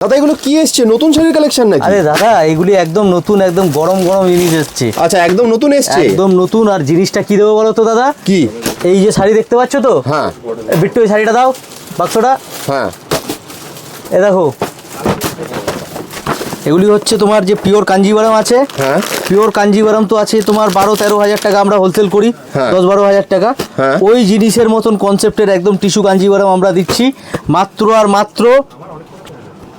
দাদা এগুলো কি এসছে? নতুন শাড়ির কালেকশন নাকি? আরে দাদা এগুলি একদম নতুন একদম গরম গরম জিনিস এসছে। আচ্ছা একদম নতুন এসছে? একদম নতুন আর জিনিসটা কি দেবো বলো তো দাদা? কি? এই যে শাড়ি দেখতে পাচ্ছ তো? হ্যাঁ। বিট্টু এই শাড়িটা দাও বাক্সটা। হ্যাঁ। এ দেখো। এগুলি হচ্ছে তোমার যে পিওর কাঞ্জিভারাম আছে। হ্যাঁ। পিওর কাঞ্জিভারাম তো আছে তোমার বারো তেরো হাজার টাকা আমরা হোলসেল করি হ্যাঁ। দশ বারো হাজার টাকা। হ্যাঁ। ওই জিনিসের মতন কনসেপ্টের একদম টিস্যু কাঞ্জিভারাম আমরা দিচ্ছি। মাত্র আর মাত্র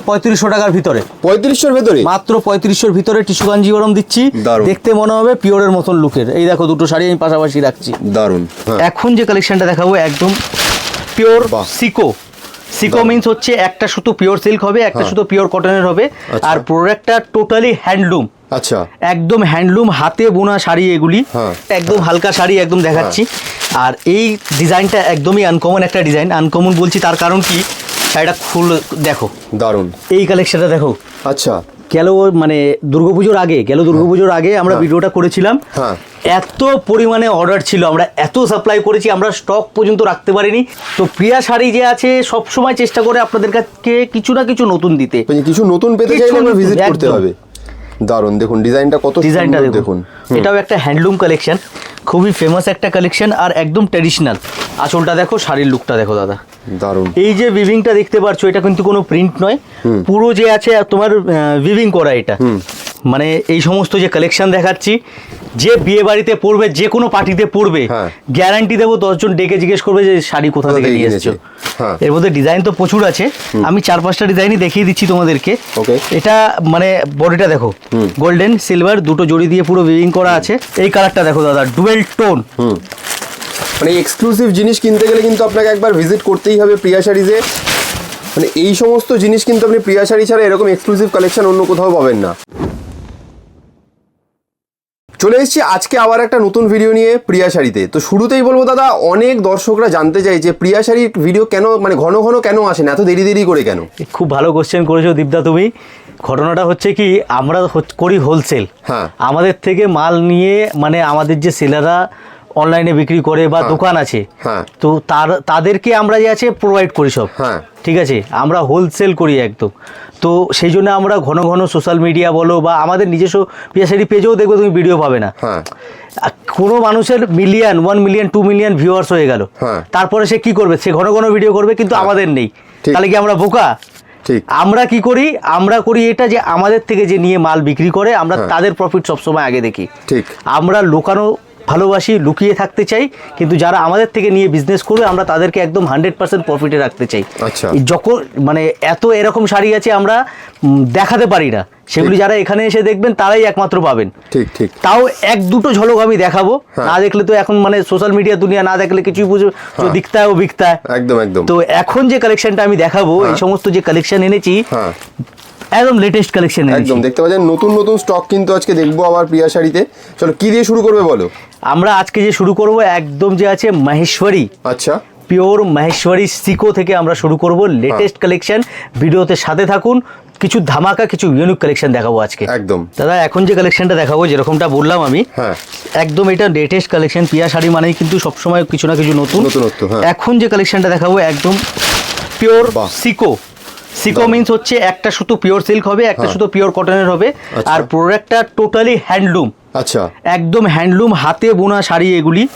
পঁয়ত্রিশশো টাকার ভিতরে। পঁয়ত্রিশশোর ভেতরে? মাত্র পঁয়ত্রিশশোর ভিতরে টিস্যু কাঞ্জিভারাম দিচ্ছি। দেখতে মনে হবে পিওরের মতন লুকের। এই দেখো দুটো শাড়ি আমি পাশাপাশি রাখছি। দারুণ হ্যাঁ। এখন যে কালেকশনটা দেখাবো একদম পিওর সিকো সিকো মিন্স হচ্ছে একটা শুধু পিওর সিল্ক হবে একটা হ্যাঁ। শুধু পিওর কটনের হবে। আচ্ছা। আর প্রোডাক্টটা টোটালি হ্যান্ডলুম আচ্ছা। একদম হ্যান্ডলুম হাতে বোনা শাড়ি এগুলি। হ্যাঁ। একদম হালকা শাড়ি একদম দেখাচ্ছি। আর এই ডিজাইনটা একদমই আনকমন একটা ডিজাইন আনকমন বলছি তার কারণ কি? শাড়িটা খুল দেখো। দারুণ এই কালেকশনটা দেখো। আচ্ছা। গেল মানে দুর্গাপুজোর আগে গেল দুর্গাপুজোর আগে আমরা হ্যাঁ। ভিডিওটা করেছিলাম। হ্যাঁ। এত পরিমাণে অর্ডার ছিল আমরা এত সাপ্লাই করেছি আমরা স্টক পর্যন্ত রাখতে পারিনি। তো প্রিয়া শাড়ি যে আছে সব সময় চেষ্টা করে আপনাদের কাছে কিছু না কিছু নতুন দিতে। কিছু নতুন পেতে চাইলে আমরা ভিজিট করতে হবে। দারুণ দেখুন ডিজাইনটা কত ডিজাইনটা দেখুন। দেখুন। এটাও একটা হ্যান্ডলুম কালেকশন খুবই ফেমাস একটা কালেকশন আর একদম ট্র্যাডিশনাল আঁচলটা দেখো শাড়ির লুকটা দেখো দাদা। দারুণ এই যে ভিভিংটা দেখতে পাচ্ছ এটা কিন্তু কোনো প্রিন্ট নয়। পুরো যে আছে তোমার ভিভিং করা এটা। মানে এই সমস্ত যে কালেকশন দেখাচ্ছি যে বিয়ে বাড়িতে পড়বে যে কোনো পার্টিতে পড়বে। গ্যারান্টি দেবো দশজন ডেকে জিজ্ঞেস করবে যে শাড়ি কোথা থেকে নিয়ে এসেছ। হ্যাঁ। এর মধ্যে ডিজাইন তো প্রচুর আছে। আমি চার পাঁচটা ডিজাইনই দেখিয়ে দিচ্ছি তোমাদেরকে। এটা মানে বডিটা দেখো গোল্ডেন সিলভার দুটো জড়ি দিয়ে পুরো ভিভিং করা আছে। এই কালারটা দেখো দাদা ডুয়েল টোন মানে এক্সক্লুসিভ জিনিস কিনতে গেলে কিন্তু আপনাকে একবার ভিজিট করতেই হবে প্রিয়া শাড়িজে মানে এই সমস্ত জিনিস কিন্তু আপনি প্রিয়া শাড়ি ছাড়া এরকম এক্সক্লুসিভ কালেকশন অন্য কোথাও পাবেন না। চলে এসেছি আজকে আবার একটা নতুন ভিডিও নিয়ে প্রিয়া শাড়িতে। তো শুরুতেই বলব দাদা অনেক দর্শকরা জানতে চাই যে প্রিয়া শাড়ির ভিডিও কেন মানে ঘন ঘন কেন আসে না? এত দেরি দেরি করে কেন? খুব ভালো কোশ্চেন করেছ দীপদা তুমি। ঘটনাটা হচ্ছে কি আমরা করি হোলসেল হ্যাঁ। আমাদের থেকে মাল নিয়ে মানে আমাদের যে সেলাররা অনলাইনে বিক্রি করে বা দোকান আছে হ্যাঁ। তো তার তাদেরকে আমরা যে আছে প্রোভাইড করি সব। হ্যাঁ। ঠিক আছে? আমরা হোলসেল করি একদম। তো সেই জন্য আমরা ঘন ঘন সোশ্যাল মিডিয়া বলো বা আমাদের নিজস্ব পিয়াসারি পেজেও দেখবে তুমি ভিডিও পাবে না। হ্যাঁ। কোনো মানুষের million one million two million viewers হয়ে গেল। হ্যাঁ। তারপরে সে কি করবে? সে ঘন ঘন ভিডিও করবে কিন্তু আমাদের নেই। তাহলে কি আমরা বোকা? ঠিক। আমরা কি করি? আমরা করি এটা যে আমাদের থেকে যে নিয়ে মাল বিক্রি করে আমরা তাদের প্রফিট সবসময় আগে দেখি। হ্যাঁ। ঠিক। আমরা লুকানো ভালোবাসি লুকিয়ে থাকতে চাই কিন্তু যারা আমাদের থেকে নিয়ে বিজনেস করবে আমরা তাদেরকে একদম হান্ড্রেড পার্সেন্ট প্রফিটে রাখতে চাই। আচ্ছা। যখন মানে এত এরকম শাড়ি আছে আমরা দেখাতে পারি না। সেগুলি যারা এখানে এসে দেখবেন তারাই একমাত্র পাবেন। ঠিক ঠিক। তাও এক দুটো ঝলক আমি দেখাবো। হ্যাঁ। না দেখলে তো এখন মানে সোশ্যাল মিডিয়া দুনিয়া না দেখলে কিছুই বুঝবে তো দিখতা ও বিকতা একদম একদম। তো এখন যে কালেকশনটা আমি দেখাবো এই সমস্ত যে কালেকশন এনেছি হ্যাঁ। একদম লেটেস্ট কালেকশন একদম দেখতে পাচ্ছেন নতুন নতুন স্টক কিন্তু আজকে দেখব আবার প্রিয়া শাড়িতে। চলো কি দিয়ে শুরু করবে বলো? আমরা আজকে যে শুরু করব একদম যে আছে মাহেশ্বরী। আচ্ছা। পিওর মাহেশ্বরী সিকো থেকে আমরা শুরু করব লেটেস্ট কালেকশন ভিডিওতে সাথে থাকুন। কিছু ধামাকা কিছু ইউনিক কালেকশন দেখাবো আজকে। একদম। দাদা এখন যে কালেকশনটা দেখাবো যেরকমটা বললাম আমি হ্যাঁ। একদম এটা লেটেস্ট কালেকশন পিয়া শাড়ি মানেই কিন্তু সবসময় কিছু না কিছু নতুন। হ্যাঁ। এখন যে কালেকশনটা দেখাবো একদম পিওর সিকো সিকো মিন্স হচ্ছে একটা শুধু পিওর সিল্ক হবে একটা। শুধু পিওর কটনের হবে। আচ্ছা। আর প্রোডাক্টটা টোটালি হ্যান্ডলুম আচ্ছা। একদম হ্যান্ডলুম হাতে বোনা শাড়ি এগুলি।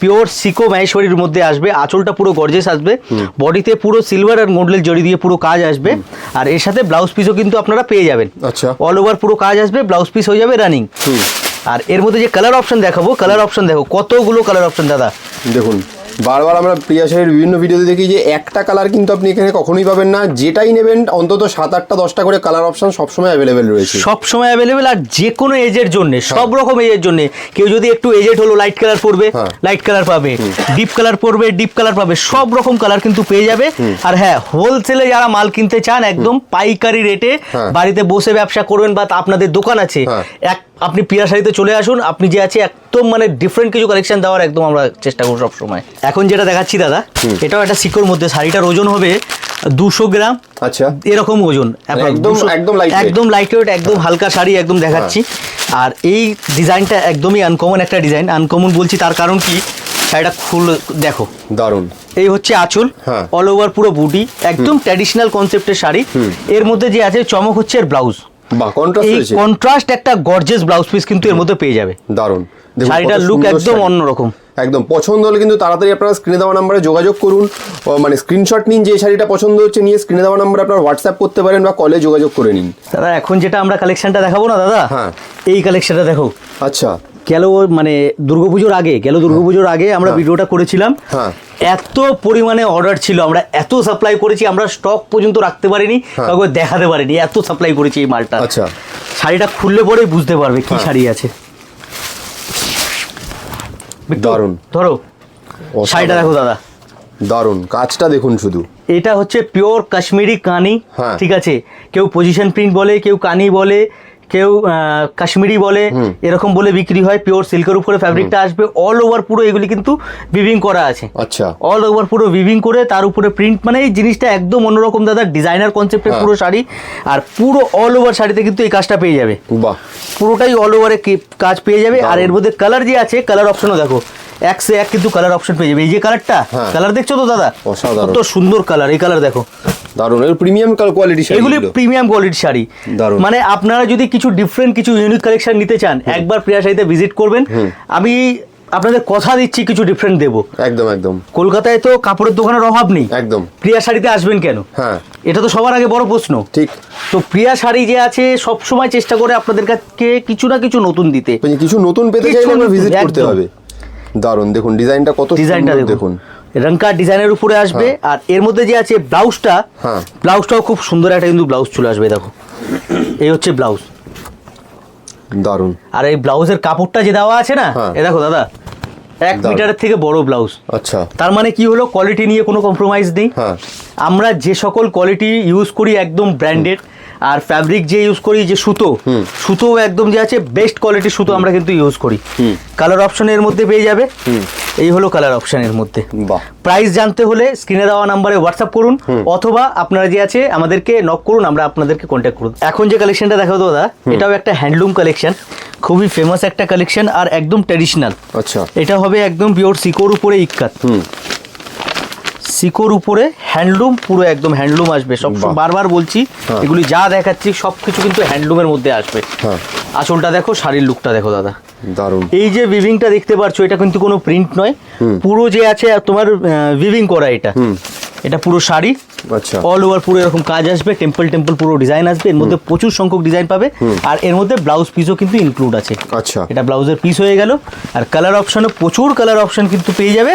পিওর সিকো মাহেশ্বরীর মধ্যে আসবে আঁচলটা পুরো গর্জেস আসবে। বডিতে পুরো সিলভার আর মোডলের জড়ি দিয়ে পুরো কাজ আসবে। আর এর সাথে ব্লাউজ পিসও কিন্তু আপনারা পেয়ে যাবেন। আচ্ছা। অল ওভার পুরো কাজ আসবে ব্লাউজ পিস হয়ে যাবে রানিং আর এর মধ্যে যে কালার অপশন দেখাবো কালার অপশন দেখো কতগুলো কালার অপশন দাদা? দেখুন। বারবার আমরা প্রিয়া শাড়ির বিভিন্ন ভিডিওতে দেখি যে একটা কালার কিন্তু আপনি এখানে কখনোই পাবেন না। যেটাই নেবেন অন্তত সাত আটটা দশটা করে কালার অপশন সবসময় অ্যাভেলেবেল রয়েছে। সবসময় অ্যাভেলেবেল আর যে কোনো এজের জন্য সব রকম এজের জন্য। কেউ যদি একটু এজেড হলো লাইট কালার হ্যাঁ। লাইট কালার পাবে ডিপ কালার পড়বে ডিপ কালার পাবে সব রকম কালার কিন্তু পেয়ে যাবে। আর হ্যাঁ হোলসেলে যারা মাল কিনতে চান একদম পাইকারি রেটে হ্যাঁ। বাড়িতে বসে ব্যবসা করবেন বা আপনাদের দোকান আছে হ্যাঁ। এক আপনি পিয়া শাড়িতে চলে আসুন আপনি যে আছে একদম মানে ডিফারেন্ট কিছু কালেকশন দেওয়ার একদম আমরা চেষ্টা করব সব সময় এখন যেটা দেখাচ্ছি দাদা এটাও একটা সিকোর মধ্যে শাড়িটার ওজন হবে দুশো গ্রাম। আচ্ছা। এরকম ওজন একদম- একদম light একদম লাইট ওয়েট একদম হালকা শাড়ি একদম দেখাচ্ছি। আর এই ডিজাইনটা একদমই আনকমন একটা ডিজাইন আনকমন বলছি তার কারণ কি শাড়িটা খুল দেখো। দারুণ এই হচ্ছে আঁচল হ্যাঁ। অল ওভার পুরো বুটি একদম ট্র্যাডিশনাল কনসেপ্টের শাড়ি। এর মধ্যে যে আছে চমক হচ্ছে এর ব্লাউজ এই কন্ট্রাস্ট একটা গর্জেস ব্লাউজ পিস কিন্তু এর মধ্যে পেয়ে যাবে। দারুণ শাড়িটার লুক একদম। অন্যরকম। একদম পছন্দ হলে কিন্তু তাড়াতাড়ি আপনারা স্ক্রিনে দেওয়া নাম্বারে যোগাযোগ করুন। মানে স্ক্রিনশট নিন যে শাড়িটা পছন্দ হচ্ছে নিয়ে স্ক্রিনে দেওয়া নাম্বারে আপনারা হোয়াটসঅ্যাপ করতে পারেন বা কলে যোগাযোগ করে নিন। দাদা এখন যেটা আমরা কালেকশনটা দেখাবো না দাদা? হ্যাঁ। এই কালেকশনটা দেখো। আচ্ছা। গেল মানে দুর্গাপুজোর আগে গেল দুর্গাপুজোর আগে আমরা হ্যাঁ। ভিডিওটা করেছিলাম হ্যাঁ। এত পরিমাণে অর্ডার ছিল আমরা এত সাপ্লাই করেছি আমরা স্টক পর্যন্ত রাখতে পারিনি হ্যাঁ। কাউকে দেখাতে পারিনি এত সাপ্লাই করেছি এই মালটা আচ্ছা শাড়িটা খুললে পরেই বুঝতে পারবে কি হ্যাঁ। শাড়ি আছে দারুণ। ধরো। শাড়িটা দেখো দাদা দারুণ কাজটা দেখুন শুধু এটা হচ্ছে পিওর কাশ্মীরি কানি হ্যাঁ। ঠিক আছে কেউ পজিশন প্রিন্ট বলে কেউ কানি বলে কেউ কাশ্মীরি বলে এরকম বলে বিক্রি হয় পিওর সিল্কের উপরে ফ্যাব্রিকটা আসবে। অল ওভার পুরো এগুলি কিন্তু বিভিং করা আছে। আচ্ছা। অল ওভার পুরো বিভিং করে তার উপরে প্রিন্ট মানে এই জিনিসটা একদম অন্যরকম দাদা ডিজাইনার কনসেপ্টের হ্যাঁ। পুরো শাড়ি। আর পুরো অল ওভার শাড়িতে কিন্তু এই কাজটা পেয়ে যাবে। বাহ। পুরোটাই অল ওভারে কাজ পেয়ে যাবে। আর এর মধ্যে কালার যে আছে কালার অপশনও দেখো। এক সে এক কিন্তু কালার অপশন পেয়ে যাবে। এই যে কালারটা হ্যাঁ। কালার দেখছ তো দাদা। কত সুন্দর কালার এই কালার দেখো। দারুণ এর প্রিমিয়াম কোয়ালিটি শাড়ি এগুলি প্রিমিয়াম কোয়ালিটির শাড়ি। দারুণ। মানে আপনারা যদি কিছু ডিফারেন্ট কিছু ইউনিক কালেকশন নিতে চান একবার প্রিয়া শাড়িতে ভিজিট করবেন। আমি আপনাদের কথা দিচ্ছি কিছু ডিফারেন্ট দেবো। একদম একদম। কলকাতায় তো কাপড়ের দোকানের অভাব নেই। একদম। প্রিয়া শাড়িতে আসবেন কেন? হ্যাঁ। এটা তো সবার আগে বড় প্রশ্ন। ঠিক। তো প্রিয়া শাড়ি যে আছে সব সময় চেষ্টা করে আপনাদের কাছে কিছু না কিছু নতুন দিতে। মানে কিছু নতুন পেতে চাইলে ভিজিট করতে হবে। দারুণ দেখুন ডিজাইনটা কত ডিজাইনটা সুন্দর দেখুন। রঙ্কার ডিজাইনের উপরে আসবে আর এর মধ্যে যে আছে ব্লাউজটা হ্যাঁ। ব্লাউজটাও খুব সুন্দর একটা কিন্তু ব্লাউজ চলে আসবে দেখো। এই হচ্ছে ব্লাউজ। দারুণ আর এই ব্লাউজের কাপড়টা যে দেওয়া আছে না হ্যাঁ। এ দেখো দাদা এক মিটারের থেকে বড় ব্লাউজ। আচ্ছা। তার মানে কি হলো? কোয়ালিটি নিয়ে কোনো কম্প্রোমাইজ নেই। হ্যাঁ। আমরা যে সকল কোয়ালিটি ইউজ করি একদম ব্র্যান্ডেড আর ফ্যাব্রিক যে ইউজ করি যে সুতো সুতো একদম যে আছে বেস্ট কোয়ালিটির সুতো আমরা কিন্তু ইউজ করি। কালার অপশন এর মধ্যে পেয়ে যাবে। এই হলো কালার অপশন এর মধ্যে। প্রাইস জানতে হলে স্ক্রিনে দেওয়া নাম্বারে হোয়াটসঅ্যাপ করুন অথবা আপনারা যে আছে আমাদেরকে নক করুন আমরা আপনাদেরকে কন্ট্যাক্ট করুন। এখন যে কালেকশনটা দেখাবো দাদা এটাও একটা হ্যান্ডলুম কালেকশন খুবই ফেমাস একটা কালেকশন আর একদম ট্র্যাডিশনাল আচ্ছা। এটা হবে একদম পিওর সিকোর উপরে ইক্কাত। হুম। সিকোর উপরে হ্যান্ডলুম পুরো একদম হ্যান্ডলুম আসবে। সব বারবার বলছি হ্যাঁ। এগুলি যা দেখাচ্ছি সব কিছু কিন্তু হ্যান্ডলুমের মধ্যে আসবে। আসলটা আঁচলটা দেখো শাড়ির লুকটা দেখো দাদা। দারুণ। এই যে ভিভিংটা দেখতে পারছ এটা কিন্তু কোনো প্রিন্ট নয়। পুরো যে আছে তোমার ভিভিং করা এটা। এটা পুরো শাড়ি। আচ্ছা। অল ওভার পুরো এরকম কাজ আসবে টেম্পল টেম্পল পুরো ডিজাইন আসবে এর মধ্যে প্রচুর সংখ্যক ডিজাইন পাবে। আর এর মধ্যে ব্লাউজ পিসও কিন্তু ইনক্লুড আছে। আচ্ছা। এটা ব্লাউজের পিস হয়ে গেল। আর কালার অপশনে প্রচুর কালার অপশন কিন্তু পেয়ে যাবে।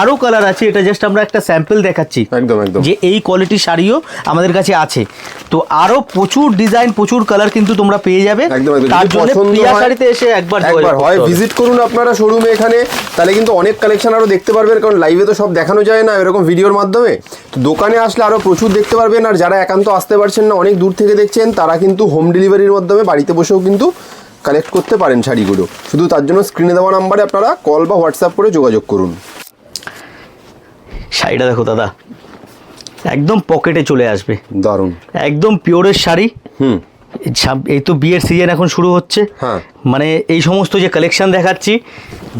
আরও কালার আছে এটা জাস্ট আমরা একটা স্যাম্পল দেখাচ্ছি। একদম একদম। যে এই কোয়ালিটির শাড়িও আমাদের কাছে আছে। তো আরও প্রচুর ডিজাইন প্রচুর কালার কিন্তু তোমরা পেয়ে যাবে। তার জন্য প্রিয়া শাড়িতে এসে একবার একবার হয় ভিজিট করুন আপনারা শোরুমে এখানে। তাহলে কিন্তু অনেক কালেকশন আরও দেখতে পারবেন কারণ লাইভে তো সব দেখানো যায় না এরকম ভিডিওর মাধ্যমে। তো দোকানে আসলে আরও প্রচুর দেখতে পারবেন আর যারা একান্ত আসতে পারছেন না অনেক দূর থেকে দেখছেন তারা কিন্তু হোম ডেলিভারির মাধ্যমে বাড়িতে বসেও কিন্তু কালেক্ট করতে পারেন শাড়িগুলো। শুধু তার জন্য স্ক্রিনে দেওয়া নাম্বারে আপনারা কল বা হোয়াটসঅ্যাপ করে যোগাযোগ করুন। শাড়িটা দেখো দাদা একদম পকেটে চলে আসবে। দারুণ। একদম পিওরের শাড়ি। হুম। এই তো বিয়ের সিজন এখন শুরু হচ্ছে। হ্যাঁ। মানে এই সমস্ত যে কালেকশন দেখাচ্ছি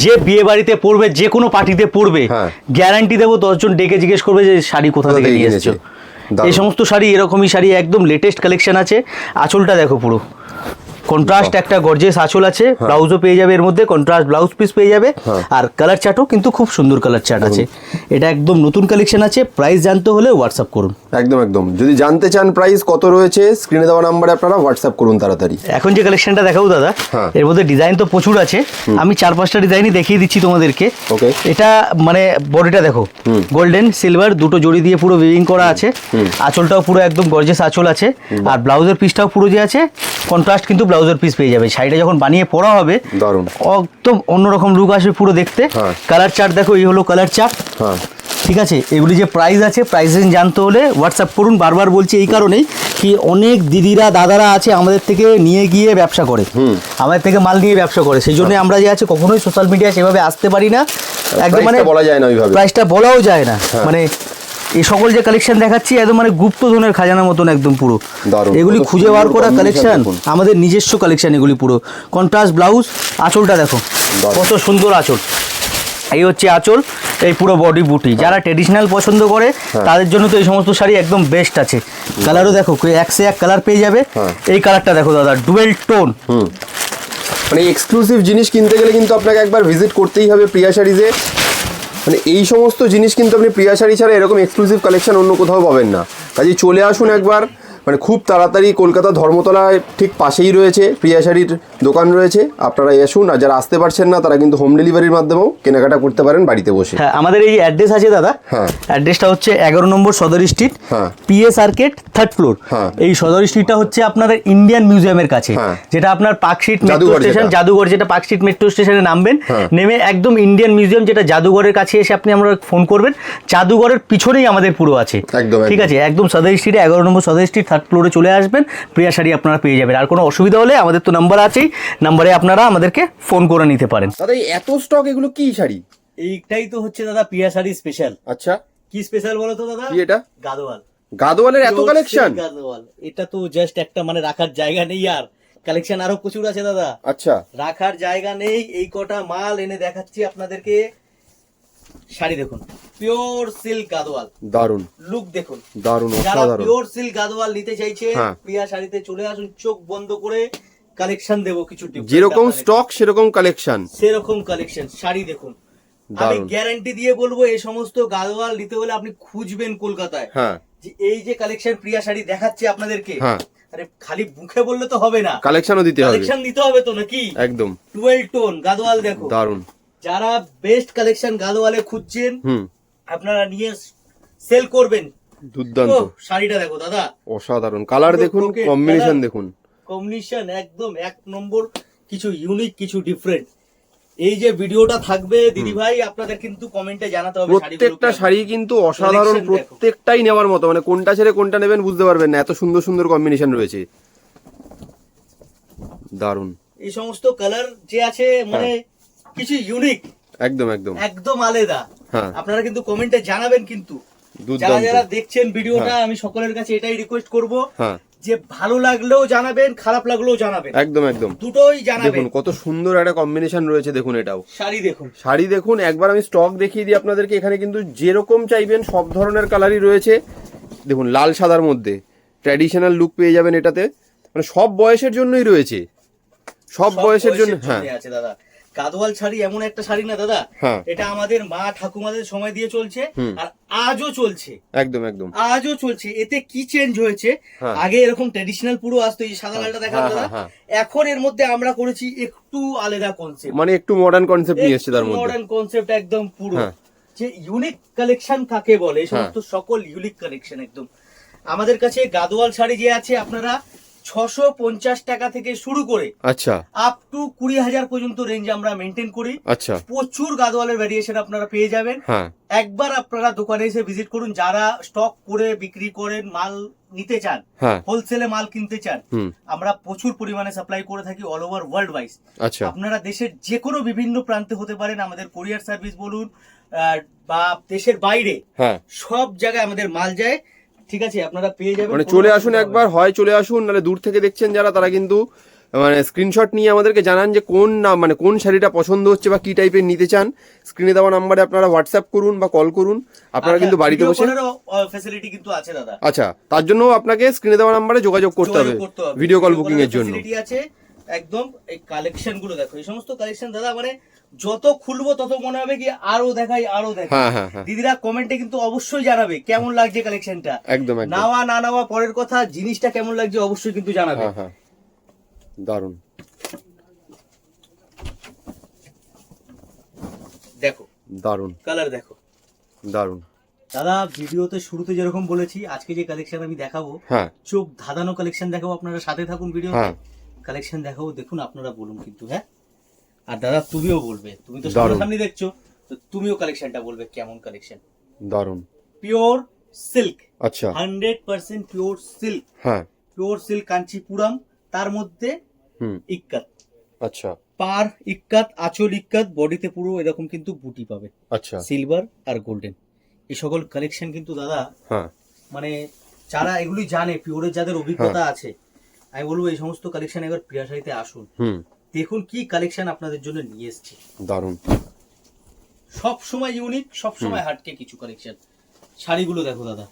যে বিয়ে বাড়িতে পড়বে যে কোনো পার্টিতে পড়বে। গ্যারান্টি দেবো দশজন ডেকে জিজ্ঞেস করবে যে শাড়ি কোথা থেকে নিয়ে এসছো। এই সমস্ত শাড়ি এরকমই শাড়ি একদম লেটেস্ট কালেকশন আছে। আঁচলটা দেখো পুরো। কন্ট্রাস্ট একটা গর্জেস আঁচল আছে ব্লাউজও পেয়ে যাবে এর মধ্যে কন্ট্রাস্ট ব্লাউজ পিস পেয়ে যাবে। হ্যাঁ। আর কালার চার্টও কিন্তু খুব সুন্দর কালার চার্ট আছে। এটা একদম নতুন কালেকশন আছে প্রাইস জানতে হলে হোয়াটসঅ্যাপ করুন। একদম একদম। যদি জানতে চান প্রাইস কত রয়েছে স্ক্রিনে দেওয়া নাম্বারে আপনারা হোয়াটসঅ্যাপ করুন তাড়াতাড়ি। এখন যে কালেকশনটা দেখাবো দাদা হ্যাঁ। এর মধ্যে ডিজাইন তো প্রচুর আছে। আমি চার পাঁচটা ডিজাইনই দেখিয়ে দিচ্ছি তোমাদেরকে. এটা মানে বডিটা দেখো গোল্ডেন সিলভার দুটো জড়ি দিয়ে পুরো উইভিং করা আছে। আঁচলটাও পুরো একদম গর্জেস আঁচল আছে। আর ব্লাউজের পিসটাও পুরো যে আছে কন্ট্রাস্ট কিন্তু ব্লাউজের পিস পেয়ে যাবে। শাড়িটা যখন বানিয়ে পরা হবে দারুণ। একদম অন্যরকম লুক আসবে পুরো দেখতে। হ্যাঁ। কালার চার্ট দেখো এই হলো কালার চার্ট হ্যাঁ। ঠিক আছে? এগুলি যে প্রাইস আছে প্রাইস জানতে হলে হোয়াটসঅ্যাপ করুন। বারবার বলছি এই কারণেই কি অনেক দিদিরা দাদারা আছে আমাদের থেকে নিয়ে গিয়ে ব্যবসা করে। আমাদের থেকে মাল নিয়ে ব্যবসা করে। সেই জন্য আমরা যে আছে কখনোই সোশ্যাল মিডিয়া সেভাবে আসতে পারি না। একদম মানে বলা যায় না ওইভাবে। প্রাইসটা বলাও যায় না। হ্যাঁ। মানে এই সকল যে কালেকশন দেখাচ্ছি একদম মানে গুপ্ত ধনের খাজানার মতন একদম পুরো। এগুলি খুঁজে বার করা কালেকশন আমাদের নিজস্ব কালেকশন এগুলি পুরো। কন্ট্রাস্ট ব্লাউজ আঁচলটা দেখো। কত সুন্দর আঁচল। এই হচ্ছে আঁচল এই পুরো বডি বুটি যারা ট্রেডিশনাল পছন্দ করে হ্যাঁ। তাদের জন্য তো এই সমস্ত শাড়ি একদম বেস্ট আছে। কালারও দেখো এক সে এক কালার পেয়ে যাবে। হ্যাঁ। এই কালারটা দেখো দাদা ডুয়েল টোন মানে এক্সক্লুসিভ জিনিস কিনতে গেলে কিন্তু আপনাকে একবার ভিজিট করতেই হবে প্রিয়া শাড়িজে। মানে এই সমস্ত জিনিস কিন্তু আপনি প্রিয়া শাড়ি ছাড়া এরকম এক্সক্লুসিভ কালেকশন অন্য কোথাও পাবেন না। কাজে চলে আসুন একবার। মানে খুব তাড়াতাড়ি কলকাতা ধর্মতলায় ঠিক পাশেই রয়েছে প্রিয়া শাড়ির দোকান রয়েছে। আপনারা আসুন আর যারা আসতে পারছেন না তারা কিন্তু হোম ডেলিভারির মাধ্যমেও কেনাকাটা করতে পারেন বাড়িতে বসে। হ্যাঁ আমাদের এই অ্যাড্রেস আছে দাদা। হ্যাঁ। অ্যাড্রেসটা হচ্ছে এগারো নম্বর Sadar street. PS arcade third floor হ্যাঁ। এই সদর স্ট্রিটটা হচ্ছে আপনাদের ইন্ডিয়ান মিউজিয়ামের কাছে। হ্যাঁ। যেটা আপনার পার্কশিট মেট্রো স্টেশন জাদুঘর যেটা। পার্কশিট মেট্রো স্টেশনে নামবেন। হ্যাঁ। নেমে একদম ইন্ডিয়ান মিউজিয়াম যেটা জাদুঘরের কাছে এসে আপনি আমরা ফোন করবেন। জাদুঘরের পিছনেই আমাদের পুরো আছে। একদম, ঠিক আছে? একদম সদর স্ট্রিটে এগারো নম্বর সদর স্ট্রিট থার্ড ফ্লোরে চলে আসবেন প্রিয়া শাড়ি আপনারা পেয়ে যাবেন। আর কোনো অসুবিধা হলে আমাদের তো নাম্বার আছেই নাম্বারে আপনারা আমাদেরকে ফোন করে নিতে পারেন। দাদা এত স্টক এগুলো কি শাড়ি? এইটাই তো হচ্ছে দাদা প্রিয়া শাড়ি স্পেশাল আচ্ছা। কি স্পেশাল বলো তো দাদা? কি এটা? গাদোয়াল। গাদোয়ালের এত কালেকশন গাদোয়াল। এটা তো জাস্ট একটা মানে রাখার জায়গা নেই আর। কালেকশন আরও প্রচুর আছে দাদা। আচ্ছা। রাখার জায়গা নেই এই কটা মাল এনে দেখাচ্ছি আপনাদেরকে। শাড়ি দেখুন। Pure silk Gadwal. দারুণ লুক দেখুন। দারুণ যারা পিওর সিল্ক গাদোয়াল নিতে চাইছে হ্যাঁ। প্রিয়া শাড়িতে চলে আসুন চোখ বন্ধ করে কালেকশন দেবো কিছু যেরকম স্টক সেরকম কালেকশন সেরকম কালেকশন শাড়ি দেখুন। আমি। গ্যারান্টি দিয়ে বলব এই সমস্ত গাদোয়াল নিতে হলে আপনি খুঁজবেন কলকাতায়। হ্যাঁ। যে এই যে কালেকশন প্রিয়া শাড়ি দেখাচ্ছে আপনাদেরকে হ্যাঁ। আরে খালি মুখে বললে তো হবে না। কালেকশনও দিতে হবে। কালেকশন দিতে হবে তো নাকি? একদম। টুয়েলভ টোন গাদোয়াল দেখো দারুণ যারা বেস্ট কালেকশন গালোয়ালে খুঁজছেন আপনারা নিয়ে সেল করবেন। দুর্দান্ত। শাড়িটা দেখো দাদা। অসাধারণ। কালার দেখুন কম্বিনেশন দেখুন। কম্বিনেশন একদম এক নম্বর কিছু ইউনিক কিছু ডিফারেন্ট এই যে ভিডিওটা থাকবে দিদি ভাই আপনাদের কিন্তু কমেন্টে জানাতে হবে প্রত্যেকটা শাড়ি কিন্তু অসাধারণ প্রত্যেকটাই নেওয়ার মতো। মানে কোনটা ছেড়ে কোনটা নেবেন বুঝতে পারবেন না। এত সুন্দর সুন্দর কম্বিনেশন রয়েছে। দারুণ এই সমস্ত কালার যে আছে মানে কিছু ইউনিক একদম একদম। একদম আলাদা। হ্যাঁ। আপনারা কিন্তু কমেন্টে জানাবেন কিন্তু। যারা যারা দেখছেন ভিডিওটা হ্যাঁ। আমি সকলের কাছে এটাই রিকোয়েস্ট করব হ্যাঁ। যে ভালো লাগলেও জানাবেন খারাপ লাগলেও জানাবেন। একদম একদম। দুটোই জানাবেন। দেখুন কত সুন্দর একটা কম্বিনেশন রয়েছে দেখুন এটাও। শাড়ি দেখুন। শাড়ি দেখুন একবার আমি স্টক দেখিয়ে দিই আপনাদেরকে এখানে কিন্তু যেরকম চাইবেন সব ধরনের কালারই রয়েছে। দেখুন লাল সাদার মধ্যে। ট্র্যাডিশনাল লুক পেয়ে যাবেন এটাতে। মানে সব বয়সের জন্যই রয়েছে। সব বয়সের জন্য হ্যাঁ। আছে দাদা। গাদোয়াল শাড়ি এমন একটা শাড়ি না দাদা? হ্যাঁ। এটা আমাদের মা ঠাকুমাদের সময় দিয়ে চলছে আর আজও চলছে। একদম একদম। আজও চলছে। এতে কি চেঞ্জ হয়েছে? হ্যাঁ। আগে এরকম ট্রেডিশনাল পুরো আসতো এই সাদা লালটা দেখা হ্যাঁ, দাদা। এখন এর মধ্যে আমরা করেছি একটু আলাদা কনসেপ্ট মানে একটু মডার্ন কনসেপ্ট নিয়ে এসছে তার মধ্যে। মডার্ন কনসেপ্ট একদম পুরো। যে ইউনিক কালেকশন কাকে বলে এই সমস্ত সকল ইউনিক কালেকশন একদম। আমাদের কাছে গাদোয়াল শাড়ি যে আছে আপনারা ছশো পঞ্চাশ টাকা থেকে শুরু করে আচ্ছা। আপ টু কুড়ি হাজার পর্যন্ত রেঞ্জ আমরা মেনটেন করি। আচ্ছা। প্রচুর গাদোয়ালের ভ্যারিয়েশন আপনারা পেয়ে যাবেন। হ্যাঁ। একবার আপনারা দোকানে এসে ভিজিট করুন। যারা স্টক করে বিক্রি করেন মাল নিতে চান হ্যাঁ। হোলসেলে মাল কিনতে চান আমরা প্রচুর পরিমাণে সাপ্লাই করে থাকি অল ওভার ওয়ার্ল্ড ওয়াইজ আপনারা দেশের যে কোনো বিভিন্ন প্রান্তে হতে পারেন আমাদের কোরিয়ার সার্ভিস বলুন বা দেশের বাইরে হ্যাঁ। সব জায়গায় আমাদের মাল যায়। ঠিক আছে আপনারা পেয়ে যাবেন মানে চলে আসুন একবার হয় চলে আসুন নাহলে দূর থেকে দেখছেন যারা তারা কিন্তু মানে স্ক্রিনশট নিয়ে আমাদেরকে জানান যে কোন না মানে কোন শাড়িটা পছন্দ হচ্ছে বা কি টাইপের নিতে চান। স্ক্রিনে দেওয়া নাম্বারে আপনারা হোয়াটসঅ্যাপ করুন বা কল করুন। আপনারা কিন্তু হ্যাঁ, বাড়িতে বসে facility কিন্তু আছে দাদা। আচ্ছা তার জন্য আপনাকে স্ক্রিনে দেওয়া নাম্বারে যোগাযোগ করতে হবে। ভিডিও কল বুকিং এর জন্য। আছে। একদম এই কালেকশনগুলো দেখো। এই সমস্ত কালেকশন দাদা মানে যত খুলবো তত মনে হবে কি আরও দেখাই আরও দেখাই। হ্যাঁ হ্যাঁ হ্যাঁ। দিদিরা কমেন্টে কিন্তু অবশ্যই জানাবে কেমন লাগছে কালেকশনটা একদম নাওয়া না নাওয়া পরের কথা জিনিসটা কেমন লাগছে অবশ্যই কিন্তু জানাবে। দারুণ দেখো দারুণ কালার দেখো। দারুণ দাদা ভিডিওতে শুরুতে যেরকম বলেছি আজকে যে কালেকশন আমি দেখাবো চোখ ধাঁধানো কালেকশন দেখাবো। আপনারা সাথে থাকুন ভিডিও হ্যাঁ। কালেকশন দেখাবো। দেখুন আপনারা বলুন কিন্তু হ্যাঁ? আর দাদা তুমিও বলবে। তুমি তো। সামনে দেখছ তো তুমিও কালেকশনটা বলবে কেমন কালেকশন দারুণ পিওর সিল্ক আচ্ছা। হান্ড্রেড পার্সেন্ট পিওর সিল্ক হ্যাঁ। পিওর সিল্ক কাঞ্চিপুরম তার মধ্যে হুম। ইক্কাত। আচ্ছা। পার ইক্কাত আঁচল ইক্কাত বডিতে পুরো এরকম কিন্তু বুটি পাবে। আচ্ছা। সিলভার আর গোল্ডেন এই সকল কালেকশন কিন্তু দাদা হ্যাঁ। মানে যারা এগুলি জানে পিওরের যাদের অভিজ্ঞতা আছে আমি বলব এই সমস্ত কালেকশন একবার প্রিয়া শাড়িতে আসুন দেখুন কি কালেকশন আপনাদের জন্য নিয়ে এসেছি। দারুণ সব সময় ইউনিক সব সময় হাটকে কিছু কালেকশন শাড়িগুলো দেখো দাদা।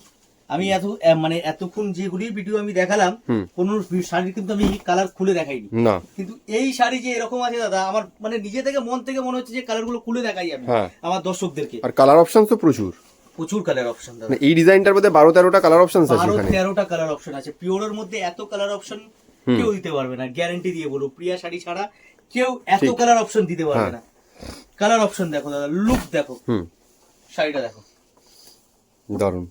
আমি এত মানে এতক্ষণ যেগুলি ভিডিও আমি দেখালাম। কোন শাড়ির কিন্তু আমি কালার খুলে দেখাইনি। না। কিন্তু এই শাড়ি যে এরকম আছে দাদা আমার মানে নিজে থেকে মন থেকে মনে হচ্ছে যে কালারগুলো খুলে দেখাই আমি হ্যাঁ। আমার দর্শকদেরকে। আর কালার অপশন তো প্রচুর। প্রচুর কালার অপশন দাদা। মানে এই ডিজাইনটার মধ্যে বারো তেরোটা কালার অপশন আছে বারো তেরোটা কালার অপশন আছে। পিওরের মধ্যে এত কালার অপশন কেউ দিতে পারবে না গ্যারান্টি দিয়ে বলো প্রিয়া শাড়ি ছাড়া কেউ এত কালার অপশন দিতে পারবে হ্যাঁ। না। কালার অপশন দেখো দাদা লুক দেখো। শাড়িটা দেখো। দারুণ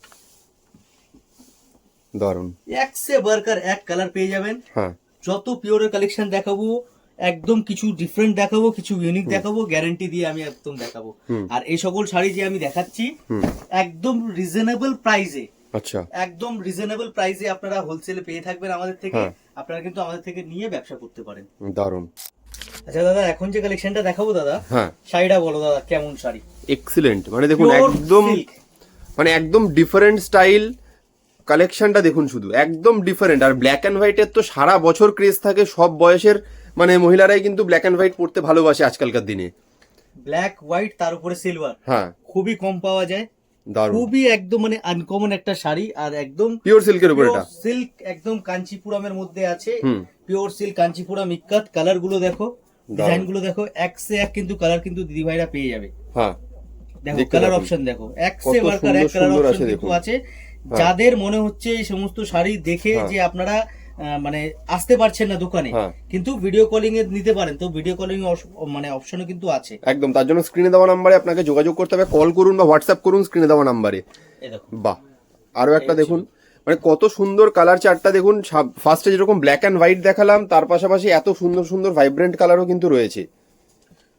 দারুণ এক সে বার্কার এক কালার পেয়ে যাবেন। হ্যাঁ। যত পিওরের কালেকশন দেখাবো একদম কিছু ডিফারেন্ট দেখাবো কিছু ইউনিক দেখাবো গ্যারান্টি দিয়ে আমি একদম দেখাবো। আর এই সকল শাড়ি যে আমি দেখাচ্ছি একদম রিজনেবল প্রাইসে আচ্ছা। একদম রিজনেবল প্রাইসে আপনারা হোলসেলে পেয়ে থাকবেন আমাদের থেকে। হ্যাঁ। আপনারা কিন্তু আমাদের থেকে নিয়ে ব্যবসা করতে পারেন। দারুণ আচ্ছা দাদা এখন যে কালেকশনটা দেখাবো দাদা হ্যাঁ। শাড়িটা বলো দাদা কেমন শাড়ি? এক্সিলেন্ট মানে দেখুন একদম মানে একদম ডিফারেন্ট স্টাইল কালেকশনটা দেখুন শুধু একদম ডিফারেন্ট আর ব্ল্যাক অ্যান্ড হোয়াইটের তো সারা বছর ক্রেজ থাকে সব বয়সের মানে মহিলারাই কিন্তু ব্ল্যাক অ্যান্ড হোয়াইট পড়তে ভালোবাসে আজকালকার দিনে। ব্ল্যাক হোয়াইট তার উপরে সিলভার হ্যাঁ। খুবই কম পাওয়া যায়। খুবই একদম মানে আনকমন একটা শাড়ি আর একদম পিওর সিল্কের উপর এটা। সিল্ক একদম কাঞ্চিপুরামের মধ্যে আছে। পিওর সিল্ক কাঞ্চিপুরাম ইক্কাত কালারগুলো দেখো। ডিজাইনগুলো দেখো। এক সে এক কিন্তু কালার কিন্তু দিদি ভাইরা পেয়ে যাবে। হ্যাঁ। দেখো কালার অপশন দেখো। এক সে কালার অপশন আছে। আছে। যাদের মনে হচ্ছে এই সমস্ত শাড়ি দেখে হ্যাঁ। যে আপনারা মানে আসতে পারছেন না দোকানে হ্যাঁ। কিন্তু ভিডিও কলিং এ নিতে পারেন। তো ভিডিও কলিং মানে অপশনও কিন্তু আছে। একদম তার জন্য স্ক্রিনে দেওয়া নাম্বারে আপনাকে যোগাযোগ করতে হবে। কল করুন বা হোয়াটসঅ্যাপ করুন স্ক্রিনে দেওয়া নাম্বারে বাহ আরও একটা দেখুন। মানে কত সুন্দর কালার চারটা দেখুন। ফার্স্টে যেরকম ব্ল্যাক অ্যান্ড হোয়াইট দেখালাম তার পাশাপাশি এত সুন্দর সুন্দর ভাইব্রেন্ট কালারও কিন্তু রয়েছে।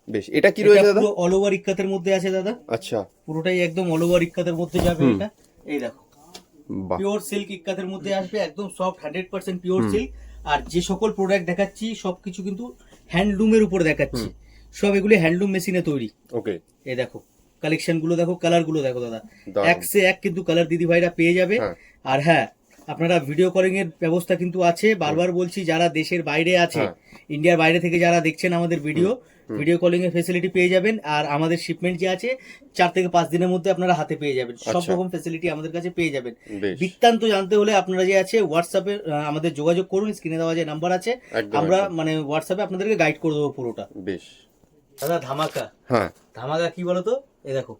বেশ এটা কি রয়েছে দাদা? অল ওভার ইক্কাতের মধ্যে আছে দাদা। আচ্ছা। পুরোটাই একদম অল ওভার ইক্কাতের মধ্যে যাবে এটা। এই দেখো। পিওর সিল্ক ইক্কাতের মধ্যে আসবে একদম soft hundred percent pure silk আর যে সকল প্রোডাক্ট দেখাচ্ছি সবকিছু কিন্তু হ্যান্ডলুমের উপর দেখাচ্ছি। সব এগুলি হ্যান্ডলুম মেশিনে তৈরি। ওকে। এই দেখো কালেকশনগুলো দেখো কালারগুলো দেখো দাদা। এক সে এক কিন্তু কালার দিদি ভাইরা পেয়ে যাবে। হ্যাঁ। আর হ্যাঁ আপনারা ভিডিও কলিং এর ব্যবস্থা কিন্তু আছে। বারবার বলছি যারা দেশের বাইরে আছে। ইন্ডিয়ার বাইরে থেকে যারা দেখছেন আমাদের ভিডিও ভিডিও কলিং এর ফেসিলিটি পেয়ে যাবেন আর আমাদের শিপমেন্ট যে আছে চার থেকে পাঁচ দিনের মধ্যে আপনারা হাতে পেয়ে যাবেন। সব আচ্ছা। রকম ফেসিলিটি আমাদের কাছে পেয়ে যাবেন। বৃত্তান্ত জানতে হলে আপনারা যে আছে হোয়াটসঅ্যাপে আমাদের যোগাযোগ করুন স্ক্রিনে দেওয়া যে নাম্বার আছে আমরা মানে হোয়াটসঅ্যাপে আপনাদেরকে গাইড করে দেবো পুরোটা। বেশ। দাদা ধামাকা। হ্যাঁ। ধামাকা কি বলতো? এ দেখো।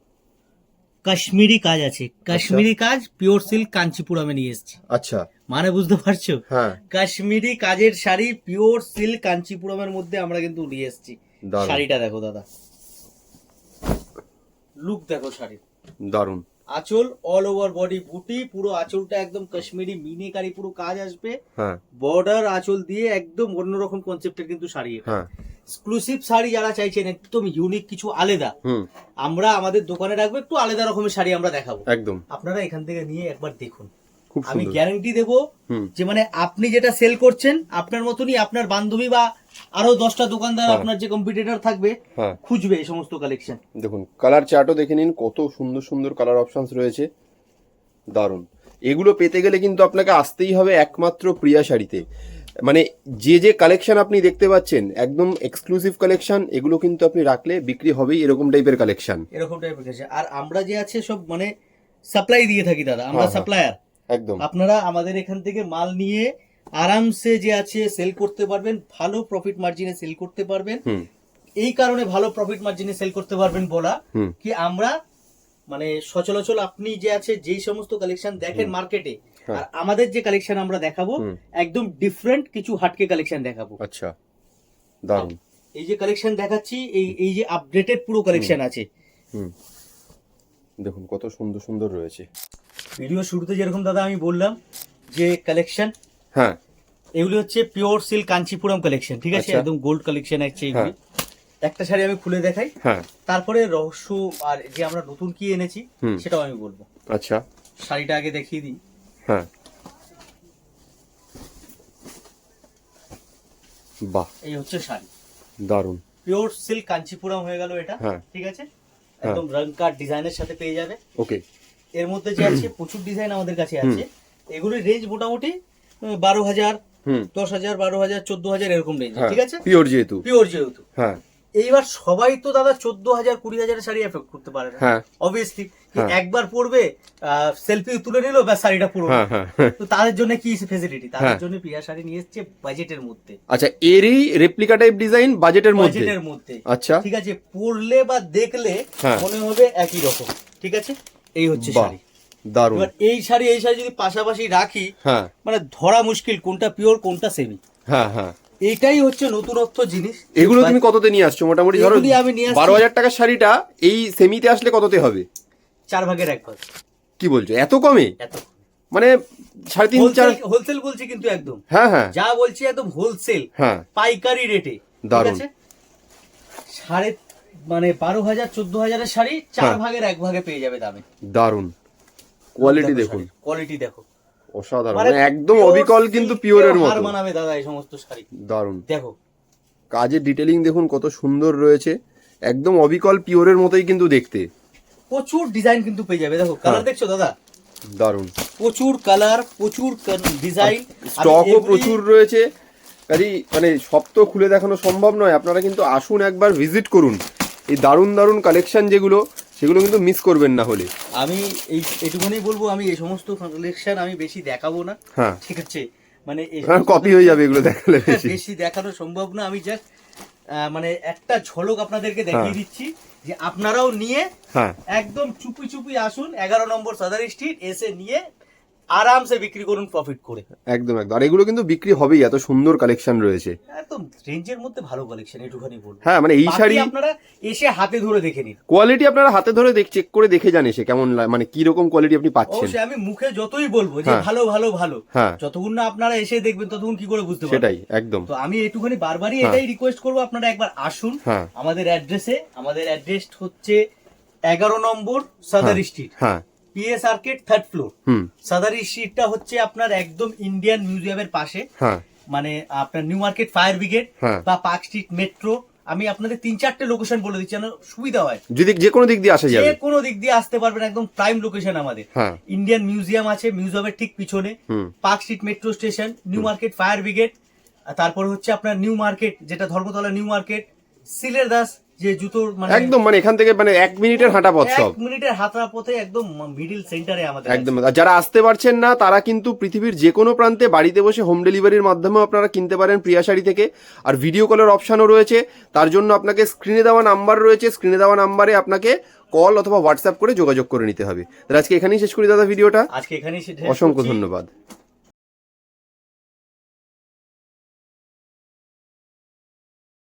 কাশ্মীরি কাজ আছে। কাশ্মীরি কাজ পিওর সিল্ক কাঞ্চিপুরমে নিয়ে এসেছি। আচ্ছা। মানে বুঝতে পারছ? হ্যাঁ। কাশ্মীরি কাজের শাড়ি পিওর সিল্ক কাঞ্চিপুরমের মধ্যে আমরা কিন্তু নিয়ে এসেছি। শাড়িটা দেখো দাদা। লুক দেখো শাড়ি দারুণ আঁচল অল ওভার বডি বুটি পুরো আঁচলটা একদম কাশ্মীরি মিনিকারি পুরো কাজ আসবে। হ্যাঁ। বর্ডার আঁচল দিয়ে একদম অন্যরকম কনসেপ্টের কিন্তু শাড়ি এটা। হ্যাঁ। এক্সক্লুসিভ শাড়ি যারা চাইছেন একদম ইউনিক কিছু আলাদা। হুম। আমরা আমাদের দোকানে রাখব একটু আলাদা রকমের শাড়ি আমরা দেখাবো। একদম। আপনারা এখান থেকে নিয়ে একবার দেখুন। আমি গ্যারান্টি দেব যে মানে আপনি যেটা সেল করছেন আপনার মতনই আপনার বান্ধবী বা আরও দশটা দোকানদার হ্যাঁ। আপনার যে কম্পিটিটর থাকবে হ্যাঁ। খুঁজবে এই সমস্ত কালেকশন দেখুন কালার চার্টও দেখে নিন কত সুন্দর সুন্দর কালার অপশনস রয়েছে। দারুণ। এগুলো পেতে গেলে কিন্তু আপনাকে আসতেই হবে একমাত্র প্রিয়া শাড়িতে। মানে যে যে কালেকশন আপনি দেখতে পাচ্ছেন একদম এক্সক্লুসিভ কালেকশন এগুলো কিন্তু আপনি রাখলে বিক্রি হবেই এরকম টাইপের কালেকশন এরকম টাইপের কাছে আর আমরা যে আছে সব মানে সাপ্লাই দিয়ে থাকি দাদা আমরা হ্যাঁ, হ্যাঁ। সাপ্লায়ার একদম। আপনারা আমাদের এখান থেকে মাল নিয়ে আরামসে যে আছে সেল করতে পারবেন ভালো প্রফিট মার্জিনে সেল করতে পারবেন। এই কারণে ভালো প্রফিট মার্জিনে সেল করতে পারবেন বলা কি আমরা মানে সচলাচল আপনি যে আছে যেই সমস্ত কালেকশন দেখেন মার্কেটে হ্যাঁ। আর আমাদের যে কালেকশন আমরা দেখাবো একদম ডিফারেন্ট কিছু হাটকে কালেকশন দেখাবো। আচ্ছা। দারুণ। এই যে কালেকশন দেখাচ্ছি এই এই যে আপডেটেড পুরো কালেকশন আছে। দেখুন কত সুন্দর সুন্দর রয়েছে। ভিডিও শুরুতে যেরকম দাদা আমি বললাম যে কালেকশন হ্যাঁ। এগুলি হচ্ছে পিওর সিল্ক কাঞ্চিপুরম কালেকশন ঠিক আছে? আচ্ছা। একদম গোল্ড কালেকশন আছে এগুলি। একটা শাড়ি আমি খুলে দেখাই। হ্যাঁ। তারপরে রহস্য আর যে আমরা নতুন কি এনেছি সেটাও আমি বলব। আচ্ছা। শাড়িটা আগে দেখিয়ে দিই। হ্যাঁ। বাহ। এই হচ্ছে শাড়ি। দারুণ। পিওর সিল্ক কাঞ্চিপুরম হয়ে গেল এটা হ্যাঁ। ঠিক আছে? একদম রং কাট ডিজাইনের সাথে পেয়ে যাবে। ওকে। এর মধ্যে যে আছে প্রচুর ডিজাইন আমাদের কাছে আছে। এগুলির রেঞ্জ মোটামুটি বারো হাজার হুম। দশ হাজার বারো হাজার চোদ্দ হাজার এরকম রেঞ্জ হ্যাঁ ঠিক আছে? পিওর যেহেতু। পিওর যেহেতু। হ্যাঁ। এইবার সবাই তো দাদা চোদ্দ হাজার কুড়ি হাজারের শাড়ি এফেক্ট করতে পারে না। অবভিয়াসলি হ্যাঁ। একবার পরবে সেলফি তুলে নিল ব্যাস শাড়িটা হ্যাঁ। তো তাদের জন্য কি ফেসিলিটি তাদের। জন্য প্রিয়া শাড়ি নিয়ে এসছে বাজেটের মধ্যে। আচ্ছা এরই রেপ্লিকা টাইপ ডিজাইন বাজেটের মধ্যে? বাজেটের মধ্যে। আচ্ছা। ঠিক আছে পরলে বা দেখলে। মনে হবে একই রকম। ঠিক আছে? এই হচ্ছে শাড়ি। দারুণ। এই শাড়ি এই শাড়ি যদি পাশাপাশি রাখি হ্যাঁ। মানে ধরা মুশকিল কোনটা পিওর কোনটা সেমি হ্যাঁ হ্যাঁ। এইটাই হচ্ছে নতুনত্ব জিনিস। এগুলো তুমি কততে নিয়ে আসছো? মোটামুটি ধরো আমি নিয়ে বারো হাজার টাকার শাড়িটা এই সেমিতে আসলে কততে হবে? চার ভাগের এক ভাগ। কি বলছো? এত কমে? এত মানে সাড়ে তিন চার হোলসেল হোলসেল বলছি কিন্তু একদম। হ্যাঁ হ্যাঁ। যা বলছি একদম হোলসেল হ্যাঁ। পাইকারি রেটে দারুণ। সাড়ে মানে বারো হাজার চোদ্দ হাজারের শাড়ি চার হ্যাঁ। ভাগের এক ভাগে পেয়ে যাবে দামে। দারুণ। কোয়ালিটি দেখুন। কোয়ালিটি দেখো। অসাধারণ। মানে মানে একদম অবিকল কিন্তু পিওরের মতো। মানাবে দাদা এই সমস্ত শাড়ি। দারুণ। দেখো। কাজের ডিটেলিং দেখুন কত সুন্দর রয়েছে। একদম অবিকল পিওরের মতোই কিন্তু দেখতে। প্রচুর ডিজাইন কিন্তু পেয়ে যাবে। দেখো কালার হ্যাঁ। দেখছ দাদা? দারুণ। প্রচুর কালার প্রচুর ডিজাইন স্টকও প্রচুর রয়েছে। কাজেই মানে সব তো খুলে দেখানো সম্ভব নয়। আপনারা কিন্তু আসুন একবার ভিজিট করুন। এই দারুণ দারুণ কালেকশন যেগুলো সেগুলো কিন্তু মিস করবেন না হলে। আমি এই এটুকুনি বলব আমি এই সমস্ত কালেকশন আমি বেশি দেখাবো না। হ্যাঁ। ঠিক আছে? মানে এই হ্যাঁ কপি হয়ে যাবে এগুলো দেখালে হ্যাঁ, বেশি। বেশি দেখানো সম্ভব না। আমি জাস্ট মানে একটা ঝলক আপনাদেরকে দেখিয়ে হ্যাঁ। দিচ্ছি যে আপনারাও নিয়ে হ্যাঁ। একদম চুপি চুপি আসুন এগারো নম্বর সাদার স্ট্রিট এসে নিয়ে আরামসে বিক্রি করুন প্রফিট করে। একদম একদম। আর এগুলো কিন্তু বিক্রি হবেই এত সুন্দর কালেকশন রয়েছে। একদম রেঞ্জের মধ্যে ভালো কালেকশন এটুখানি বলব হ্যাঁ মানে এই শাড়ি আপনারা এসে হাতে ধরে দেখে নিন। কোয়ালিটি আপনারা হাতে ধরে দেখ চেক করে দেখে জানে সে কেমন মানে কি রকম কোয়ালিটি আপনি পাচ্ছেন। অবশ্যই আমি মুখে যতই বলব যে হ্যাঁ। ভালো ভালো ভালো হ্যাঁ। যতক্ষণ না আপনারা এসে দেখবেন ততক্ষণ কি করে বুঝতে পারবেন। সেটাই একদম। তো আমি একটুখানি বারবারই হ্যাঁ। এটাই রিকোয়েস্ট করব আপনারা একবার আসুন আমাদের অ্যাড্রেসে আমাদের অ্যাড্রেস হচ্ছে এগারো নম্বর সাদার স্ট্রিট হ্যাঁ। পিএস আর্কেট থার্ড ফ্লোর সাদার স্ট্রিটটা হচ্ছে আপনার একদম ইন্ডিয়ান মিউজিয়ামের পাশে। হ্যাঁ। মানে আপনার নিউ মার্কেট ফায়ার ব্রিগেড। বা পার্ক স্ট্রিট মেট্রো আমি আপনাদের তিন চারটে লোকেশন বলে দিচ্ছি যেন সুবিধা হয়। যদি যে কোনো দিক দিয়ে আসা যে যাবে। কোনো দিক দিয়ে আসতে পারবেন একদম প্রাইম লোকেশন আমাদের। ইন্ডিয়ান মিউজিয়াম আছে মিউজিয়ামের ঠিক পিছনে। Park Street metro station New Market fire brigade তারপর হচ্ছে আপনার নিউ মার্কেট যেটা ধর্মতলা নিউ মার্কেট সিলের দাস যে জুতোর মানে একদম মানে এখান থেকে মানে এক মিনিটের হাঁটা পথ সব। এক মিনিটের হাতরা পথে একদম মিডিল সেন্টারে আমাদের একদম। যারা আসতে পারছেন না তারা কিন্তু পৃথিবীর যে কোনো প্রান্তে বাড়িতে বসে হোম ডেলিভারির মাধ্যমেও আপনারা কিনতে পারেন প্রিয়া শাড়ি থেকে। আর ভিডিও কলের অপশানও রয়েছে। তার জন্য আপনাকে স্ক্রিনে দেওয়া নাম্বার রয়েছে। স্ক্রিনে দেওয়া নাম্বারে আপনাকে কল অথবা হোয়াটসঅ্যাপ করে যোগাযোগ করে নিতে হবে। আজকে এখানেই শেষ করি দাদা ভিডিওটা আজকে এখানেই অসংখ্য ধন্যবাদ।